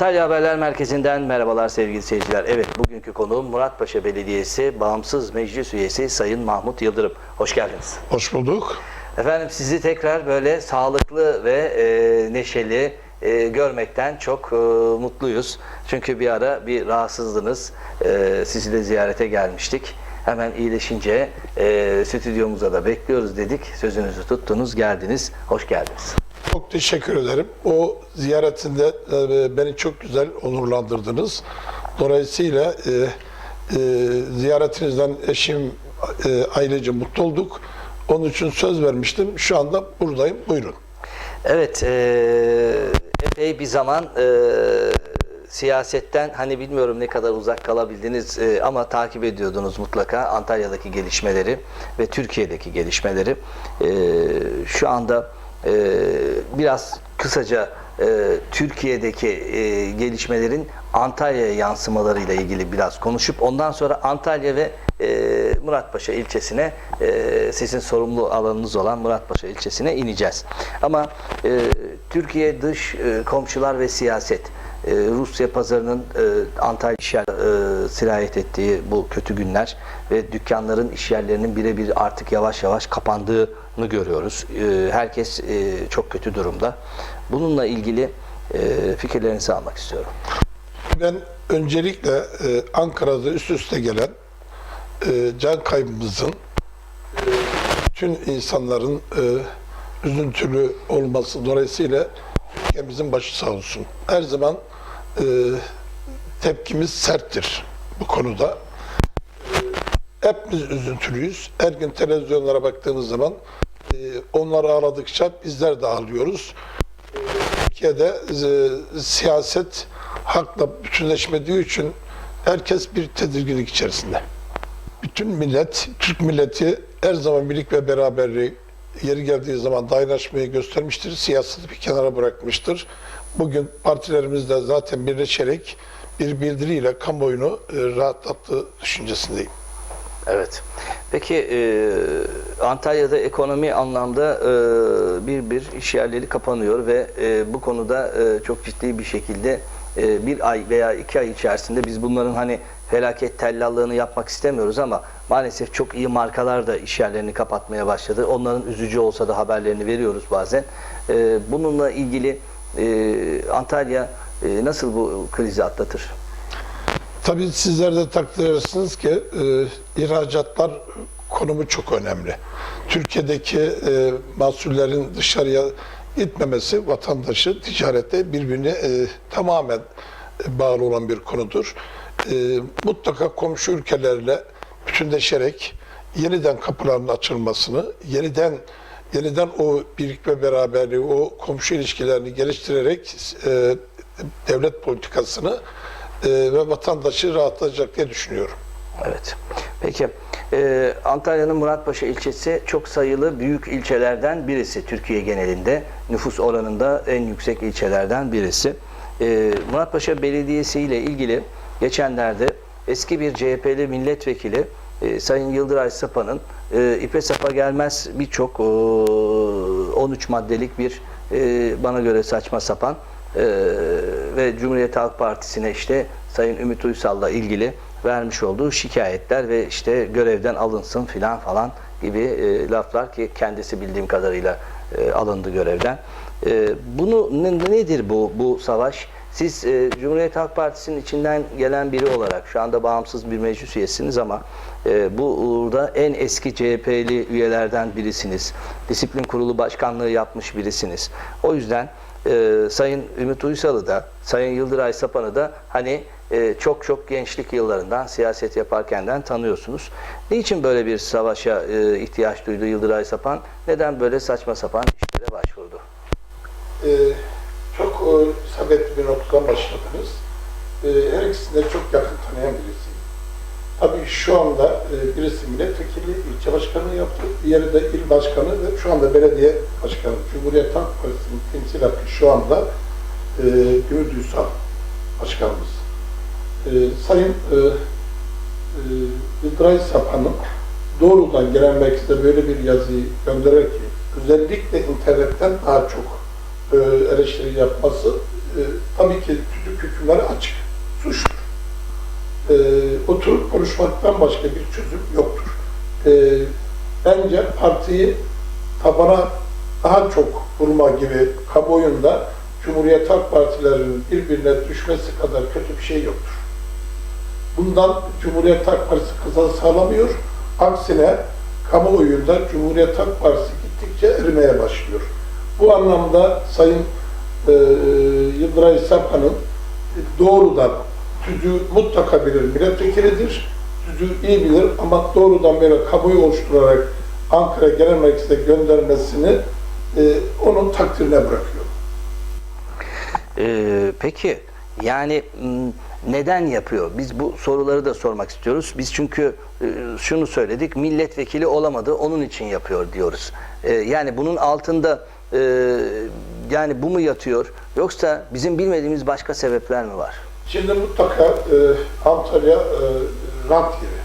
Antalya Haberler Merkezi'nden merhabalar sevgili seyirciler. Evet bugünkü konuğum Muratpaşa Belediyesi Bağımsız Meclis Üyesi Sayın Mahmut Yıldırım. Hoş geldiniz. Hoş bulduk. Efendim sizi tekrar böyle sağlıklı ve e, neşeli e, görmekten çok e, mutluyuz. Çünkü bir ara bir rahatsızdınız. E, sizi de ziyarete gelmiştik. Hemen iyileşince e, stüdyomuza da bekliyoruz dedik. Sözünüzü tuttunuz, geldiniz. Hoş geldiniz. Çok teşekkür ederim. O ziyaretinde e, beni çok güzel onurlandırdınız. Dolayısıyla e, e, ziyaretinizden eşim e, ailece mutlu olduk. Onun için söz vermiştim. Şu anda buradayım. Buyurun. Evet, e, epey bir zaman e, siyasetten hani bilmiyorum ne kadar uzak kalabildiniz e, ama takip ediyordunuz mutlaka Antalya'daki gelişmeleri ve Türkiye'deki gelişmeleri. E, şu anda e, biraz kısaca e, Türkiye'deki e, gelişmelerin Antalya'ya yansımalarıyla ilgili biraz konuşup ondan sonra Antalya ve e, Muratpaşa ilçesine e, sizin sorumlu alanınız olan Muratpaşa ilçesine ineceğiz. Ama e, Türkiye dış e, komşular ve siyaset e, Rusya pazarının e, Antalya iş yer, e, sirayet ettiği bu kötü günler ve dükkanların iş yerlerinin birebir artık yavaş yavaş kapandığını görüyoruz. E, herkes e, çok kötü durumda. Bununla ilgili e, fikirlerinizi almak istiyorum. Ben öncelikle e, Ankara'da üst üste gelen e, can kaybımızın bütün insanların üzüntülü olması dolayısıyla ülkemizin başı sağ olsun. Her zaman tepkimiz serttir bu konuda. Hepimiz üzüntülüyüz. Her gün televizyonlara baktığımız zaman e, onlar ağladıkça bizler de ağlıyoruz. Türkiye'de e, siyaset hakla bütünleşmediği için herkes bir tedirginlik içerisinde. Bütün millet, Türk milleti her zaman birlik ve beraberliği yeri geldiği zaman dayanışmayı göstermiştir. Siyaseti bir kenara bırakmıştır. Bugün partilerimiz de zaten birleşerek bir bildiriyle kamuoyunu e, rahatlattığı düşüncesindeyim. Evet. Peki e, Antalya'da ekonomi anlamda e, bir bir iş yerleri kapanıyor ve e, bu konuda e, çok ciddi bir şekilde e, bir ay veya iki ay içerisinde biz bunların hani felaket tellallığını yapmak istemiyoruz ama maalesef çok iyi markalar da iş yerlerini kapatmaya başladı. Onların üzücü olsa da haberlerini veriyoruz bazen. E, bununla ilgili e, Antalya e, nasıl bu krizi atlatır? Tabii sizler de takdir edersiniz ki e, ihracatlar konumu çok önemli. Türkiye'deki e, mahsullerin dışarıya gitmemesi vatandaşı ticarette birbirine e, tamamen bağlı olan bir konudur. E, mutlaka komşu ülkelerle bütünleşerek yeniden kapıların açılmasını, yeniden yeniden o birlik ve beraberliği, o komşu ilişkilerini geliştirerek e, devlet politikasını e, ve vatandaşı rahatlatacak diye düşünüyorum. Evet. Peki e, Antalya'nın Muratpaşa ilçesi çok sayılı büyük ilçelerden birisi. Türkiye genelinde nüfus oranında en yüksek ilçelerden birisi. E, Muratpaşa Belediyesi ile ilgili geçenlerde eski bir CHP'li milletvekili e, Sayın Yıldıray Sapa'nın e, ipe sapa gelmez birçok e, 13 maddelik bir e, bana göre saçma sapan e, ve Cumhuriyet Halk Partisi'ne işte Sayın Ümit Uysal'la ilgili vermiş olduğu şikayetler ve işte görevden alınsın filan falan gibi e, laflar ki kendisi bildiğim kadarıyla e, alındı görevden. E, bunu ne- nedir bu bu savaş? Siz e, Cumhuriyet Halk Partisi'nin içinden gelen biri olarak şu anda bağımsız bir meclis üyesiniz ama e, burada en eski CHP'li üyelerden birisiniz. Disiplin Kurulu Başkanlığı yapmış birisiniz. O yüzden e, Sayın Ümit Uysal'ı da Sayın Yıldıray Sapan'ı da hani e, çok çok gençlik yıllarından siyaset yaparkenden tanıyorsunuz. Niçin böyle bir savaşa e, ihtiyaç duydu Yıldıray Sapan? Neden böyle saçma sapan işlere başvurdu? Ee, çok e, isabetli bir noktadan başladınız. Ee, her ikisini de çok yakın tanıyan birisiyim. Tabii şu anda e, birisi milletvekili, ilçe başkanı yaptı, diğeri de il başkanı ve şu anda belediye başkanı. Cumhuriyet Halk Partisi'nin temsil hakkı şu anda e, Ümit Ünsal başkanımız. E, Sayın e, e, Yıldıray Sapan'ın doğrudan gelen merkeze böyle bir yazıyı göndererek özellikle internetten daha çok e, eleştiri yapması e, tabii ki tüzük hükümleri açık. Suçtur. E, oturup konuşmaktan başka bir çözüm yoktur. E, bence partiyi tabana daha çok vurma gibi kamuoyunda Cumhuriyet Halk Partilerinin birbirine düşmesi kadar kötü bir şey yoktur. Bundan Cumhuriyet Halk Partisi kazanç sağlamıyor. Aksine kamuoyunda Cumhuriyet Halk Partisi gittikçe erimeye başlıyor. Bu anlamda Sayın e, Yıldıray Sapan'ın doğrudan tüzüğü mutlaka bilir milletvekilidir. Tüzüğü iyi bilir ama doğrudan böyle kamuoyu oluşturarak Ankara Genel Meclisi'ne göndermesini e, onun takdirine bırakıyorum. Ee, peki yani neden yapıyor? Biz bu soruları da sormak istiyoruz. Biz çünkü e, şunu söyledik, milletvekili olamadı, onun için yapıyor diyoruz. Ee, yani bunun altında e, yani bu mu yatıyor? Yoksa bizim bilmediğimiz başka sebepler mi var? Şimdi mutlaka e, Antalya e, rant yeri.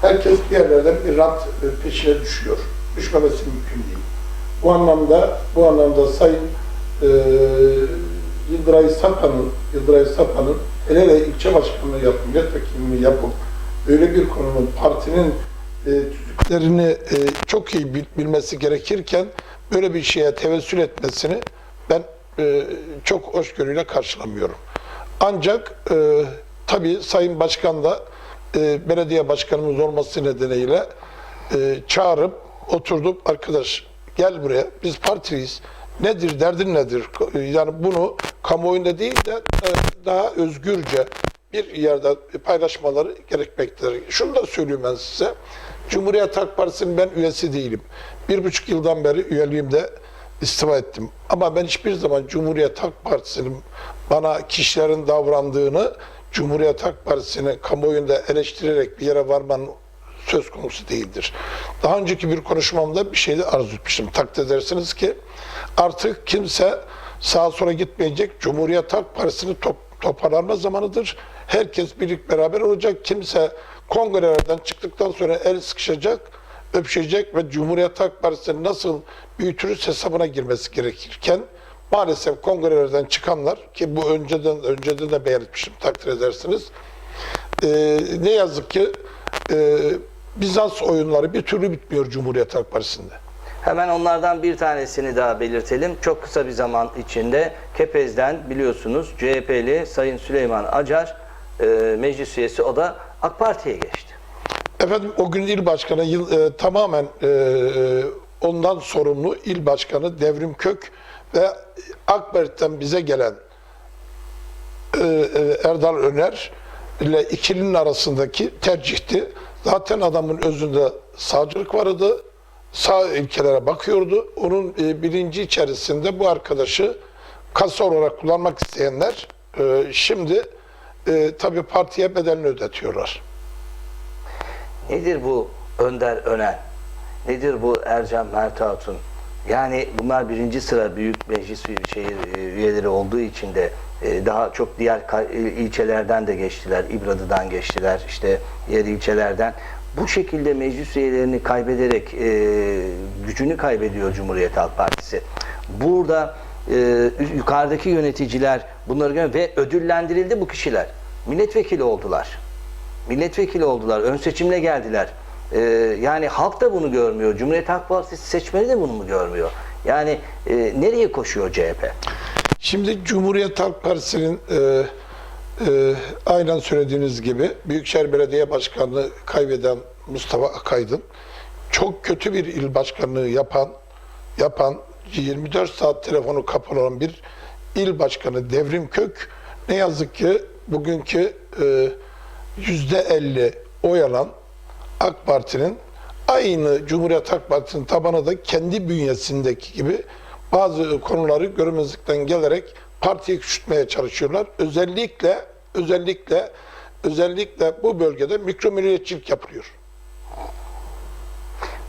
Herkes bir yerlerden bir rant e, peşine düşüyor. Düşmemesi mümkün değil. Bu anlamda bu anlamda Sayın e, Yıldıray Sapan'ın Yıldıray Sapan'ın hele hele ilçe başkanlığı yapıp milletvekilliğini yapıp öyle bir konunun partinin e, tüzüklerini e, çok iyi bil- bilmesi gerekirken böyle bir şeye tevessül etmesini ben e, çok hoşgörüyle karşılamıyorum. Ancak e, tabii Sayın Başkan da e, belediye başkanımız olması nedeniyle e, çağırıp oturdum arkadaş gel buraya biz partiyiz. Nedir derdin nedir? Yani bunu kamuoyunda değil de e, daha özgürce bir yerde paylaşmaları gerekmektedir. Şunu da söyleyeyim ben size. Cumhuriyet Halk Partisi'nin ben üyesi değilim. Bir buçuk yıldan beri üyeliğimde istifa ettim. Ama ben hiçbir zaman Cumhuriyet Halk Partisi'nin bana kişilerin davrandığını Cumhuriyet Halk Partisi'ni kamuoyunda eleştirerek bir yere varmanın söz konusu değildir. Daha önceki bir konuşmamda bir şeyde arzu etmiştim. Takdir edersiniz ki artık kimse sağa sola gitmeyecek. Cumhuriyet Halk Partisi'ni top, toparlanma zamanıdır. Herkes birlik beraber olacak. Kimse kongrelerden çıktıktan sonra el sıkışacak, öpüşecek ve Cumhuriyet Halk Partisi'nin nasıl büyütürüz hesabına girmesi gerekirken maalesef kongrelerden çıkanlar ki bu önceden önceden de beyan etmiştim takdir edersiniz. Ee, ne yazık ki e, Bizans oyunları bir türlü bitmiyor Cumhuriyet Halk Partisi'nde. Hemen onlardan bir tanesini daha belirtelim. Çok kısa bir zaman içinde Kepez'den biliyorsunuz CHP'li Sayın Süleyman Acar e, meclis üyesi o da AK Parti'ye geçti. Efendim o gün il başkanı yıl, e, tamamen e, e, ondan sorumlu il başkanı Devrim Kök ve Akberk'ten bize gelen e, e, Erdal Öner ile ikilinin arasındaki tercihti. Zaten adamın özünde sağcılık vardı. Sağ ilkelere bakıyordu. Onun e, bilinci içerisinde bu arkadaşı kasa olarak kullanmak isteyenler şimdi tabii partiye bedelini ödetiyorlar. Nedir bu Önder Önen? Nedir bu Ercan Mert Hatun? Yani bunlar birinci sıra büyük meclis şehir e, üyeleri olduğu için de e, daha çok diğer e, ilçelerden de geçtiler. İbradı'dan geçtiler, işte diğer ilçelerden. Bu şekilde meclis üyelerini kaybederek gücünü kaybediyor Cumhuriyet Halk Partisi. Burada yukarıdaki yöneticiler bunları ve ödüllendirildi bu kişiler. Milletvekili oldular milletvekili oldular, ön seçimle geldiler. Ee, yani halk da bunu görmüyor. Cumhuriyet Halk Partisi seçmeni de bunu mu görmüyor? Yani e, nereye koşuyor CHP? Şimdi Cumhuriyet Halk Partisi'nin e, e, aynen söylediğiniz gibi Büyükşehir Belediye Başkanlığı kaybeden Mustafa Akaydın çok kötü bir il başkanlığı yapan yapan 24 saat telefonu kapalı olan bir il başkanı Devrim Kök ne yazık ki bugünkü e, yüzde 50 oy alan AK Parti'nin aynı Cumhuriyet Halk Partisi'nin tabanı da kendi bünyesindeki gibi bazı konuları görmezlikten gelerek partiyi küçültmeye çalışıyorlar. Özellikle özellikle özellikle bu bölgede mikro milliyetçilik yapılıyor.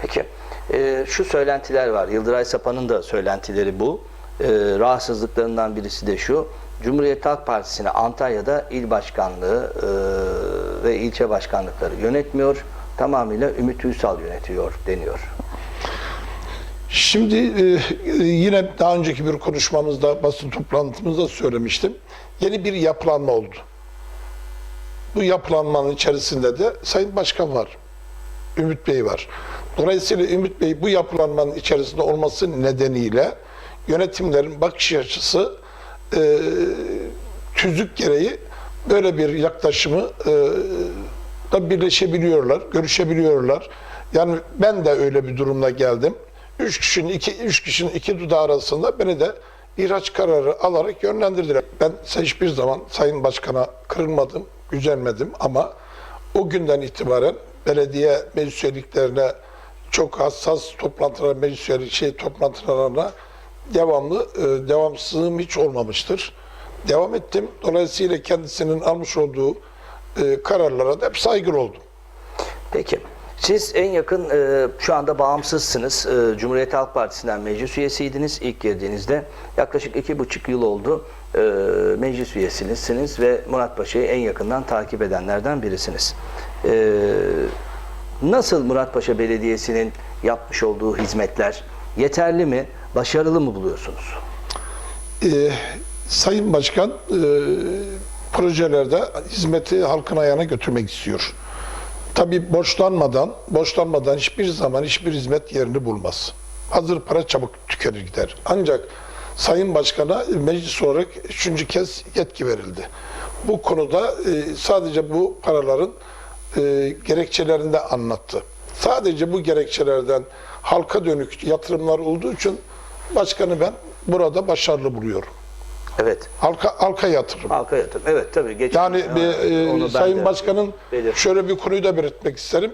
Peki e, şu söylentiler var. Yıldıray Sapan'ın da söylentileri bu. E, rahatsızlıklarından birisi de şu. Cumhuriyet Halk Partisi'ne Antalya'da il başkanlığı e, ve ilçe başkanlıkları yönetmiyor. Tamamıyla Ümit Ünsal yönetiyor deniyor. Şimdi e, e, yine daha önceki bir konuşmamızda, basın toplantımızda söylemiştim. Yeni bir yapılanma oldu. Bu yapılanmanın içerisinde de Sayın Başkan var. Ümit Bey var. Dolayısıyla Ümit Bey bu yapılanmanın içerisinde olması nedeniyle yönetimlerin bakış açısı e, tüzük gereği böyle bir yaklaşımı e, da birleşebiliyorlar, görüşebiliyorlar. Yani ben de öyle bir durumda geldim. Üç kişinin iki, üç kişinin iki dudağı arasında beni de ihraç kararı alarak yönlendirdiler. Ben hiçbir zaman Sayın Başkan'a kırılmadım, gücenmedim ama o günden itibaren belediye meclis üyeliklerine çok hassas toplantılar, meclis üyelik şey toplantılarına devamlı, e, devamsızlığım hiç olmamıştır. Devam ettim. Dolayısıyla kendisinin almış olduğu e, kararlara da hep saygılı oldum. Peki. Siz en yakın e, şu anda bağımsızsınız. E, Cumhuriyet Halk Partisi'nden meclis üyesiydiniz ilk girdiğinizde. Yaklaşık iki buçuk yıl oldu e, meclis üyesinizsiniz ve Murat Paşa'yı en yakından takip edenlerden birisiniz. E, nasıl Murat Paşa Belediyesi'nin yapmış olduğu hizmetler yeterli mi, başarılı mı buluyorsunuz? Ee, Sayın Başkan e, projelerde hizmeti halkın ayağına götürmek istiyor. Tabii borçlanmadan, borçlanmadan hiçbir zaman hiçbir hizmet yerini bulmaz. Hazır para çabuk tükenir gider. Ancak Sayın Başkan'a meclis olarak üçüncü kez yetki verildi. Bu konuda e, sadece bu paraların e, gerekçelerini de anlattı. Sadece bu gerekçelerden halka dönük yatırımlar olduğu için başkanı ben burada başarılı buluyorum. Evet. Halka, halka yatırım. Halka yatırım. Evet tabii. Geçen, Yani e, Sayın Başkan'ın şöyle bir konuyu da belirtmek isterim.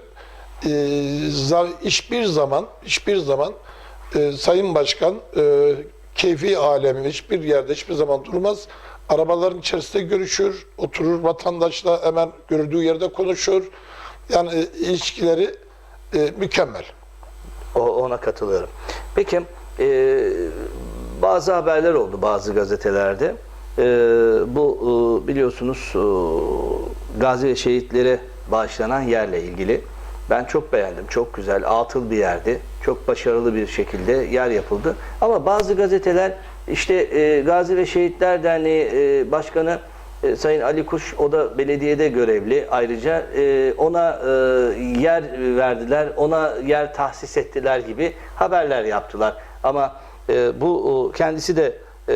E, za- hiçbir zaman hiçbir zaman e, Sayın Başkan e, keyfi alemi hiçbir yerde hiçbir zaman durmaz. Arabaların içerisinde görüşür, oturur vatandaşla hemen gördüğü yerde konuşur. Yani e, ilişkileri e, mükemmel. O, ona katılıyorum. Peki e, bazı haberler oldu bazı gazetelerde. E, bu e, biliyorsunuz e, gazi şehitlere bağışlanan yerle ilgili. Ben çok beğendim. Çok güzel, atıl bir yerdi. Çok başarılı bir şekilde yer yapıldı. Ama bazı gazeteler işte e, Gazi ve Şehitler Derneği e, Başkanı e, Sayın Ali Kuş o da belediyede görevli. Ayrıca e, ona e, yer verdiler, ona yer tahsis ettiler gibi haberler yaptılar. Ama e, bu kendisi de e,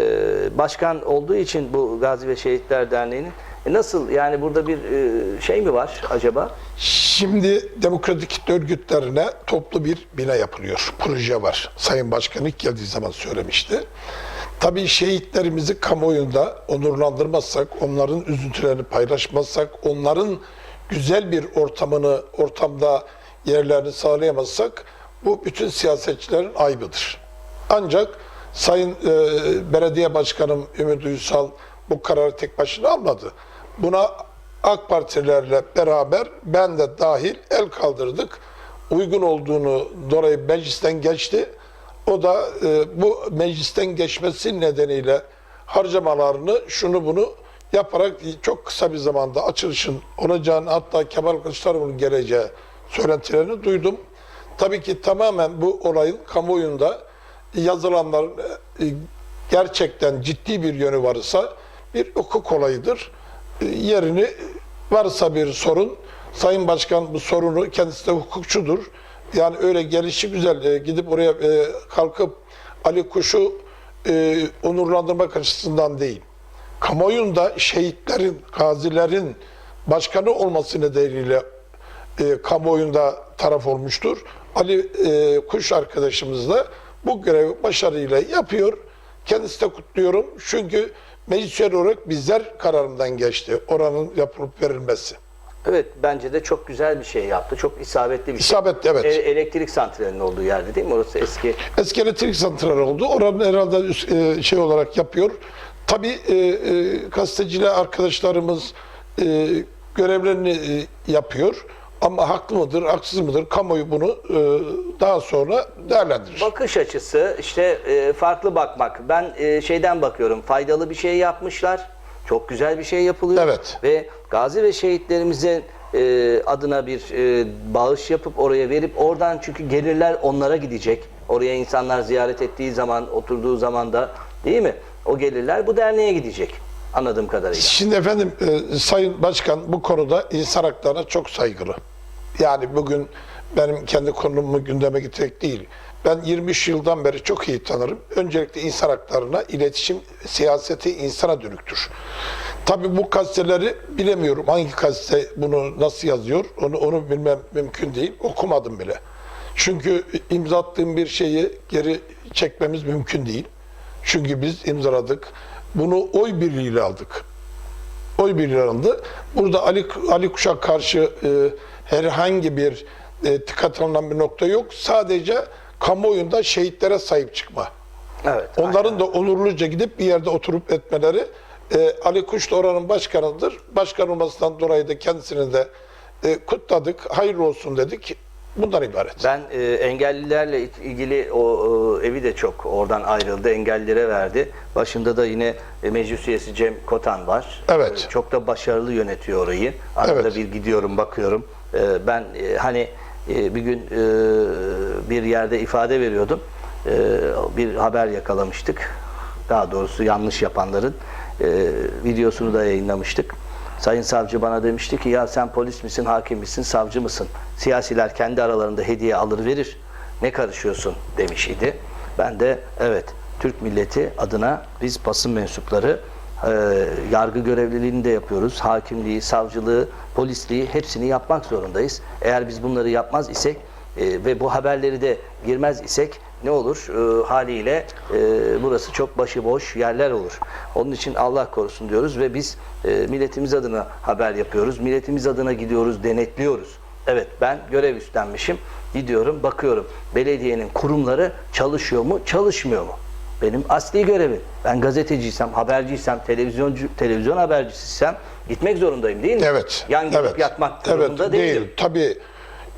başkan olduğu için bu Gazi ve Şehitler Derneği'nin e, nasıl yani burada bir e, şey mi var acaba? Şimdi demokratik örgütlerine toplu bir bina yapılıyor. Proje var. Sayın Başkan ilk geldiği zaman söylemişti. Tabii şehitlerimizi kamuoyunda onurlandırmazsak, onların üzüntülerini paylaşmazsak, onların güzel bir ortamını, ortamda yerlerini sağlayamazsak bu bütün siyasetçilerin aybıdır. Ancak Sayın e, Belediye Başkanım Ümit Uysal bu kararı tek başına almadı. Buna AK Partilerle beraber ben de dahil el kaldırdık. Uygun olduğunu dolayı meclisten geçti. O da e, bu meclisten geçmesi nedeniyle harcamalarını şunu bunu yaparak çok kısa bir zamanda açılışın olacağını hatta Kemal Kılıçdaroğlu'nun geleceği söylentilerini duydum. Tabii ki tamamen bu olayın kamuoyunda yazılanların e, gerçekten ciddi bir yönü varsa bir hukuk olayıdır. E, Yerini varsa bir sorun, Sayın Başkan bu sorunu kendisi de hukukçudur. Yani öyle gelişi güzel e, gidip oraya e, kalkıp Ali Kuş'u e, onurlandırmak açısından değil. Kamuoyunda şehitlerin, gazilerin başkanı olması nedeniyle e, kamuoyunda taraf olmuştur. Ali e, Kuş arkadaşımız da bu görevi başarıyla yapıyor. Kendisi de kutluyorum. Çünkü meclis üyeleri olarak bizler kararından geçti. Oranın yapılıp verilmesi. Evet bence de çok güzel bir şey yaptı. Çok isabetli bir İsabetli, şey. evet. E, elektrik santralinin olduğu yerde değil mi? Orası eski Eski elektrik santrali oldu. Oranın herhalde e, şey olarak yapıyor. Tabii e, e, gazeteciler arkadaşlarımız e, görevlerini e, yapıyor. Ama haklı mıdır, haksız mıdır? Kamuoyu bunu e, daha sonra değerlendirir. Bakış açısı işte e, farklı bakmak. Ben e, şeyden bakıyorum. Faydalı bir şey yapmışlar. Çok güzel bir şey yapılıyor. Evet. Ve gazi ve şehitlerimize e, adına bir e, bağış yapıp oraya verip oradan çünkü gelirler onlara gidecek. Oraya insanlar ziyaret ettiği zaman, oturduğu zaman da değil mi? O gelirler bu derneğe gidecek anladığım kadarıyla. Şimdi efendim e, Sayın Başkan bu konuda insan haklarına çok saygılı. Yani bugün benim kendi konumu gündeme getirmek değil. Ben 23 yıldan beri çok iyi tanırım. Öncelikle insan haklarına, iletişim, siyaseti insana dönüktür. Tabii bu gazeteleri bilemiyorum. Hangi gazete bunu nasıl yazıyor onu, onu bilmem mümkün değil. Okumadım bile. Çünkü imza attığım bir şeyi geri çekmemiz mümkün değil. Çünkü biz imzaladık. Bunu oy birliğiyle aldık oy birliği alındı. Burada Ali, Ali Kuşak karşı e, herhangi bir e, dikkat alınan bir nokta yok. Sadece kamuoyunda şehitlere sahip çıkma. Evet. Onların da onurluca gidip bir yerde oturup etmeleri. E, Ali Kuş da oranın başkanıdır. Başkan olmasından dolayı da kendisini de e, kutladık. Hayırlı olsun dedik. Bundan ibaret. Ben e, engellilerle ilgili o e, evi de çok oradan ayrıldı. Engellilere verdi. Başında da yine e, meclis üyesi Cem Kotan var. Evet. E, çok da başarılı yönetiyor orayı. Arada Evet. bir gidiyorum bakıyorum. E, ben e, hani e, bir gün e, bir yerde ifade veriyordum. E, bir haber yakalamıştık. Daha doğrusu yanlış yapanların e, videosunu da yayınlamıştık. Sayın savcı bana demişti ki ya sen polis misin, hakim misin, savcı mısın? Siyasiler kendi aralarında hediye alır verir. Ne karışıyorsun demiş idi. Ben de evet Türk milleti adına biz basın mensupları e, yargı görevliliğini de yapıyoruz. Hakimliği, savcılığı, polisliği hepsini yapmak zorundayız. Eğer biz bunları yapmaz isek e, ve bu haberleri de girmez isek ne olur? E, haliyle e, burası çok başıboş yerler olur. Onun için Allah korusun diyoruz ve biz e, milletimiz adına haber yapıyoruz. Milletimiz adına gidiyoruz, denetliyoruz. Evet ben görev üstlenmişim. Gidiyorum, bakıyorum. Belediyenin kurumları çalışıyor mu, çalışmıyor mu? Benim asli görevim. Ben gazeteciysem, haberciysem, televizyoncu, televizyon habercisiysem gitmek zorundayım değil mi? Evet. Yan gelip evet. yatmak evet, durumunda değil. değilim. Tabii.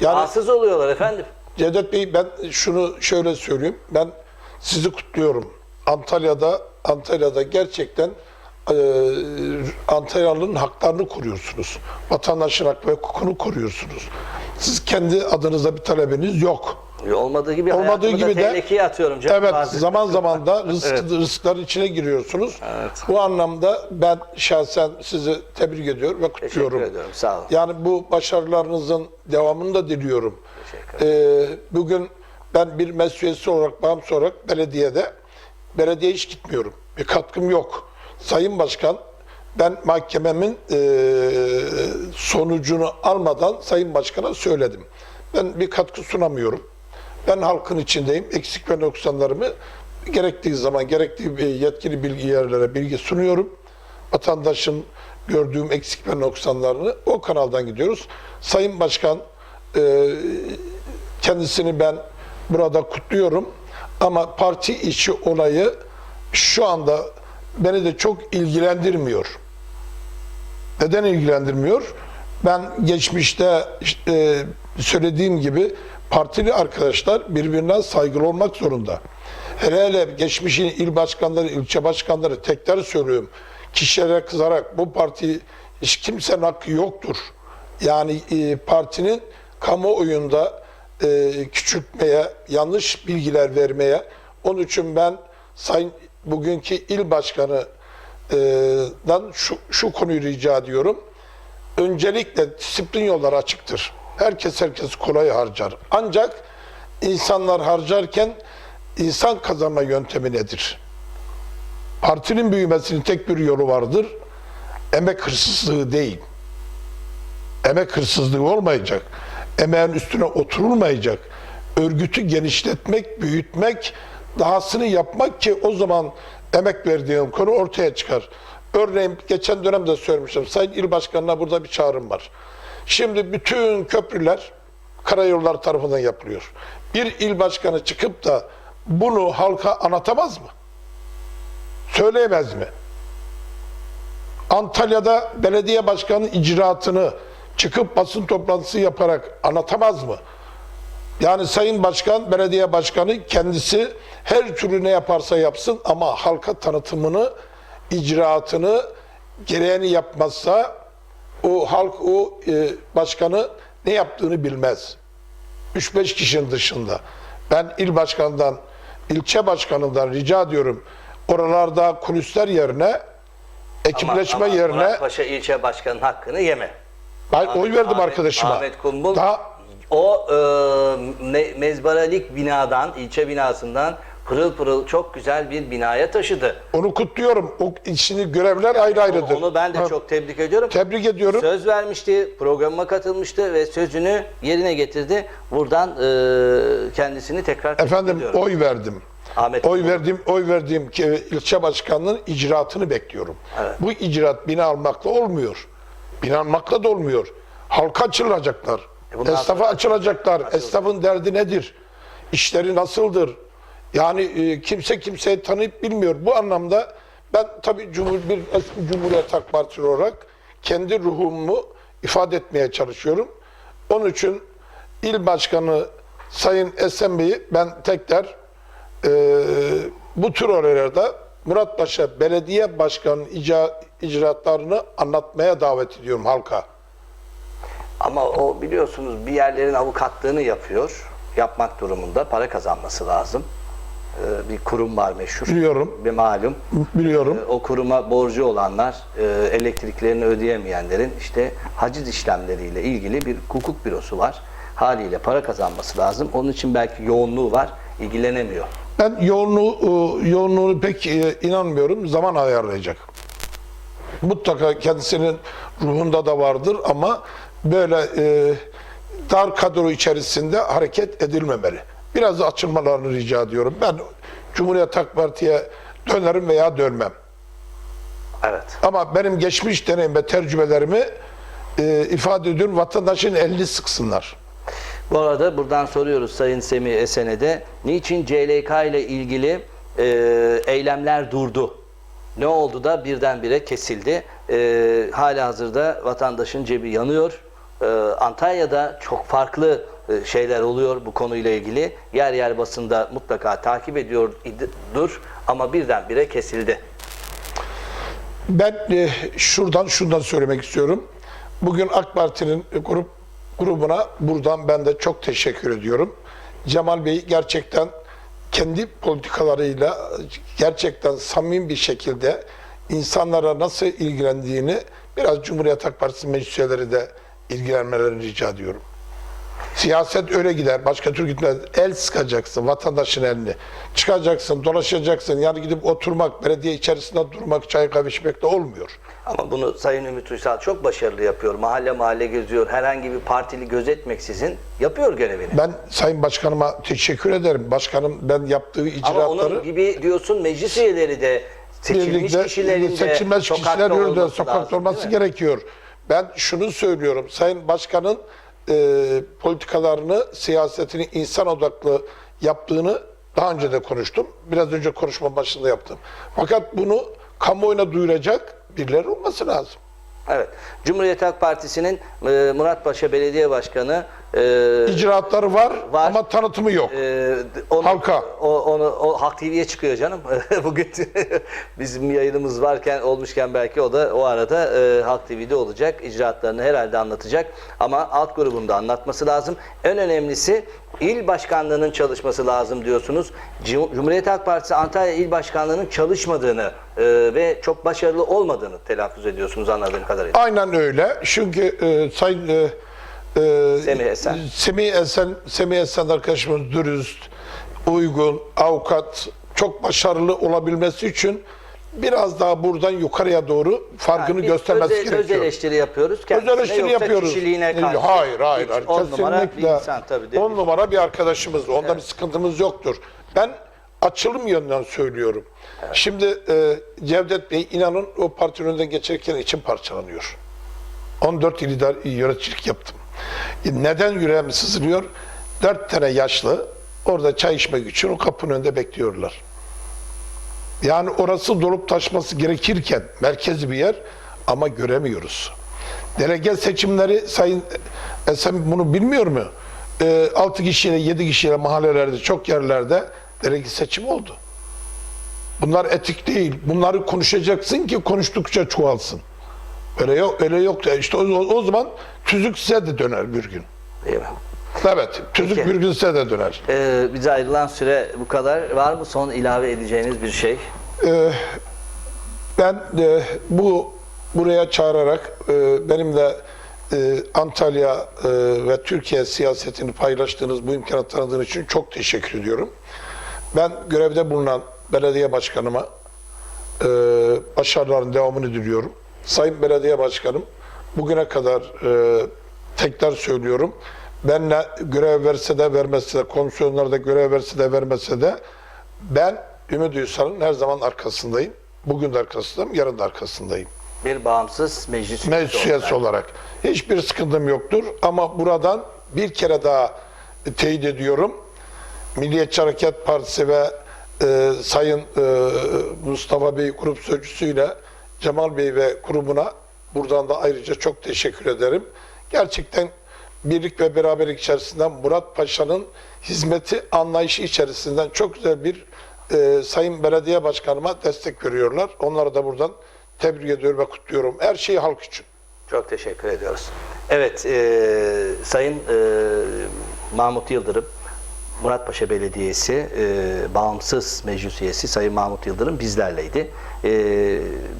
Yani Rahatsız oluyorlar efendim. Cevdet Bey ben şunu şöyle söyleyeyim. Ben sizi kutluyorum. Antalya'da Antalya'da gerçekten e, Antalyalı'nın haklarını koruyorsunuz. Vatandaşın hak ve hukukunu koruyorsunuz. Siz kendi adınıza bir talebiniz yok. Olmadığı gibi Olmadığı gibi de tehlikeye atıyorum. canım Evet bazen. zaman zaman da rızk, Evet. rızkların içine giriyorsunuz. Evet. Bu anlamda ben şahsen sizi tebrik ediyorum ve Teşekkür kutluyorum. ediyorum. Sağ olun. Yani bu başarılarınızın devamını da diliyorum. Teşekkür Ee, bugün ben bir mesuliyetçi olarak, bağımsız olarak belediyede, belediye hiç gitmiyorum. Bir katkım yok. Sayın Başkan, ben mahkememin e, sonucunu almadan Sayın Başkan'a söyledim. Ben bir katkı sunamıyorum. Ben halkın içindeyim. Eksik ve noksanlarımı gerektiği zaman gerektiği yetkili bilgi yerlere bilgi sunuyorum. Vatandaşın gördüğüm eksik ve noksanlarını o kanaldan gidiyoruz. Sayın Başkan e, kendisini ben burada kutluyorum. Ama parti içi olayı şu anda beni de çok ilgilendirmiyor. Neden ilgilendirmiyor? Ben geçmişte işte, söylediğim gibi partili arkadaşlar birbirinden saygılı olmak zorunda. Hele hele geçmişin il başkanları, ilçe başkanları tekrar söylüyorum. Kişilere kızarak bu parti hiç kimsenin hakkı yoktur. Yani e, partinin kamuoyunda e, küçültmeye, yanlış bilgiler vermeye. Onun için ben sayın bugünkü il başkanı e, şu, şu konuyu rica ediyorum. Öncelikle disiplin yolları açıktır. Herkes herkes kolay harcar. Ancak insanlar harcarken insan kazanma yöntemi nedir? Partinin büyümesinin tek bir yolu vardır. Emek hırsızlığı değil. Emek hırsızlığı olmayacak. Emeğin üstüne oturulmayacak. Örgütü genişletmek, büyütmek, dahasını yapmak ki o zaman emek verdiğim konu ortaya çıkar. Örneğin geçen dönemde söylemiştim. Sayın İl Başkanı'na burada bir çağrım var. Şimdi bütün köprüler karayollar tarafından yapılıyor. Bir il başkanı çıkıp da bunu halka anlatamaz mı? Söyleyemez mi? Antalya'da belediye başkanı icraatını çıkıp basın toplantısı yaparak anlatamaz mı? Yani Sayın Başkan, belediye başkanı kendisi her türlü ne yaparsa yapsın ama halka tanıtımını, icraatını gereğini yapmazsa o halk o e, başkanı ne yaptığını bilmez. 3-5 kişinin dışında. Ben il başkanından, ilçe başkanından rica ediyorum. Oralarda kulisler yerine, ekipleşme Ama- ama yerine Murat Paşa ilçe başkanının hakkını yeme. Ben oy verdim Ahmet- arkadaşıma. Ahmet Kumbul Daha o e, me- mezbaralik binadan, ilçe binasından pırıl pırıl çok güzel bir binaya taşıdı. onu kutluyorum. O işini görevler ayrı ayrıdır. Onu ben de Ha, çok tebrik ediyorum. tebrik ediyorum. Söz vermişti, programa katılmıştı ve sözünü yerine getirdi. Buradan e, kendisini tekrar tebrik Efendim ediyorum. oy verdim. Ahmet Oy verdiğim oy verdiğim ki ilçe başkanının icraatını bekliyorum. Evet. Bu icraat bina almakla olmuyor. Bina almakla da olmuyor. Halka açılacaklar. E Esnafa açılacaklar. açılacak. Esnafın derdi nedir? İşleri nasıldır? Yani e, kimse kimseyi tanıyıp bilmiyor. Bu anlamda ben tabii Cumhur, bir eski Cumhuriyet Halk Partisi olarak kendi ruhumu ifade etmeye çalışıyorum. Onun için il başkanı Sayın Esen Bey'i ben tekrar e, bu tür olaylarda Muratpaşa Belediye Başkanı'nın icra, icraatlarını anlatmaya davet ediyorum halka. Ama o biliyorsunuz bir yerlerin avukatlığını yapıyor. Yapmak durumunda para kazanması lazım. E, bir kurum var meşhur. Biliyorum. Ve malum. Biliyorum. o kuruma borcu olanlar, e, elektriklerini ödeyemeyenlerin işte haciz işlemleriyle ilgili bir hukuk bürosu var. Haliyle para kazanması lazım. Onun için belki yoğunluğu var, ilgilenemiyor. Ben yoğunluğu, e, yoğunluğunu pek e, inanmıyorum. Zaman ayarlayacak. Mutlaka kendisinin ruhunda da vardır ama böyle e, dar kadro içerisinde hareket edilmemeli. Biraz da açılmalarını rica ediyorum. Ben Cumhuriyet Halk Parti'ye dönerim veya dönmem. Evet. Ama benim geçmiş deneyim ve tecrübelerimi e, ifade ediyorum. Vatandaşın elini sıksınlar. Bu arada buradan soruyoruz Sayın Semih Esen'e de niçin CLK ile ilgili e, eylemler durdu? Ne oldu da birdenbire kesildi? E, hala hazırda vatandaşın cebi yanıyor. E, Antalya'da çok farklı e, şeyler oluyor bu konuyla ilgili. Yer yer basında mutlaka takip ediyor idi- dur ama birdenbire kesildi. Ben e, şuradan şundan söylemek istiyorum. Bugün AK Parti'nin grup grubuna buradan ben de çok teşekkür ediyorum. Cemal Bey gerçekten kendi politikalarıyla gerçekten samimi bir şekilde insanlara nasıl ilgilendiğini biraz Cumhuriyet Halk Partisi meclis üyeleri de ilgilenmelerini rica ediyorum. Siyaset öyle gider. Başka türlü gitmez. El sıkacaksın vatandaşın elini. Çıkacaksın, dolaşacaksın. Yani gidip oturmak, belediye içerisinde durmak, çay kahve içmek de olmuyor. Ama bunu Sayın Ümit Uysal çok başarılı yapıyor. Mahalle mahalle geziyor. Herhangi bir partili gözetmeksizin yapıyor görevini. Ben Sayın Başkanıma teşekkür ederim. Başkanım ben yaptığı Ama icraatları onun gibi diyorsun meclis üyeleri de seçilmiş birlikte kişilerin de seçilmez kişiler olması sokakta lazım, olması mi? gerekiyor. Ben şunu söylüyorum. Sayın Başkan'ın e, politikalarını, siyasetini insan odaklı yaptığını daha önce de konuştum. Biraz önce konuşma başında yaptım. Fakat bunu kamuoyuna duyuracak birileri olması lazım. Evet. Cumhuriyet Halk Partisi'nin e, Muratpaşa Belediye Başkanı e, İcraatları var, Var. ama tanıtımı yok. e, onu, Halka. O, onu, o Halk TV'ye çıkıyor canım. Bugün bizim yayınımız varken olmuşken belki o da o arada e, Halk TV'de olacak. İcraatlarını herhalde anlatacak. Ama alt grubunda anlatması lazım. En önemlisi il başkanlığının çalışması lazım diyorsunuz. Cum- Cumhuriyet Halk Partisi Antalya İl Başkanlığı'nın çalışmadığını e, ve çok başarılı olmadığını telaffuz ediyorsunuz anladığım kadarıyla. Aynen öyle. Çünkü e, Sayın e, e, Semih Esen. Semih Esen, Semih Esen arkadaşımız dürüst, uygun, avukat, çok başarılı olabilmesi için biraz daha buradan yukarıya doğru farkını Yani göstermesi öz, Öz gerekiyor. eleştiri yapıyoruz. kendisine, Öz eleştiri yapıyoruz. kişiliğine karşı. hayır, hayır, hiç hayır. On numara bir insan tabii. değil? On numara bir arkadaşımız. Onda bir sıkıntımız yoktur. Ben açılım yönünden söylüyorum. Şimdi e, Cevdet Bey inanın o partinin önünden geçerken içim parçalanıyor. 14 yıl idare, yöneticilik yaptım. Neden yüreğim sızlıyor? Dört tane yaşlı orada çay içmek için o kapının önünde bekliyorlar. Yani orası dolup taşması gerekirken merkezi bir yer ama göremiyoruz. Delege seçimleri Sayın Esen bunu bilmiyor mu? E, 6 kişiyle 7 kişiyle mahallelerde çok yerlerde delege seçim oldu. Bunlar etik değil. Bunları konuşacaksın ki konuştukça çoğalsın. Öyle yok, öyle yok. İşte o, o zaman tüzük size de döner bir gün. Mi? Evet, tüzük Peki. bir gün size de döner. Ee, bize ayrılan süre bu kadar. Var mı son ilave edeceğiniz bir şey? Ee, ben e, bu buraya çağırarak e, benim de e, Antalya e, ve Türkiye siyasetini paylaştığınız bu imkanı tanıdığınız için çok teşekkür ediyorum. Ben görevde bulunan belediye başkanıma e, başarıların devamını diliyorum. Sayın Belediye Başkanım, bugüne kadar e, tekrar söylüyorum. Benle görev verse de vermese de, komisyonlarda görev verse de vermese de ben Ümit Uysal'ın her zaman arkasındayım. Bugün de arkasındayım, yarın da arkasındayım. Bir bağımsız meclis Meclis üyesi olarak. Hiçbir sıkıntım yoktur ama buradan bir kere daha teyit ediyorum. Milliyetçi Hareket Partisi ve e, Sayın e, Mustafa Bey grup sözcüsüyle Cemal Bey ve grubuna buradan da ayrıca çok teşekkür ederim. Gerçekten birlik ve beraberlik içerisinden Murat Paşa'nın hizmeti anlayışı içerisinden çok güzel bir e, Sayın Belediye Başkanıma destek veriyorlar. Onları da buradan tebrik ediyorum ve kutluyorum. Her şey halk için. Çok teşekkür ediyoruz. Evet, e, Sayın e, Mahmut Yıldırım, Muratpaşa Belediyesi e, bağımsız meclis üyesi Sayın Mahmut Yıldırım bizlerleydi. E,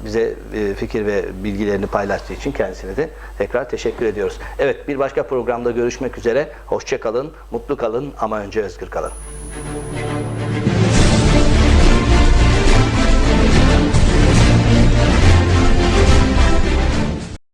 bize e, fikir ve bilgilerini paylaştığı için kendisine de tekrar teşekkür ediyoruz. Evet, bir başka programda görüşmek üzere. Hoşça kalın, mutlu kalın ama önce özgür kalın.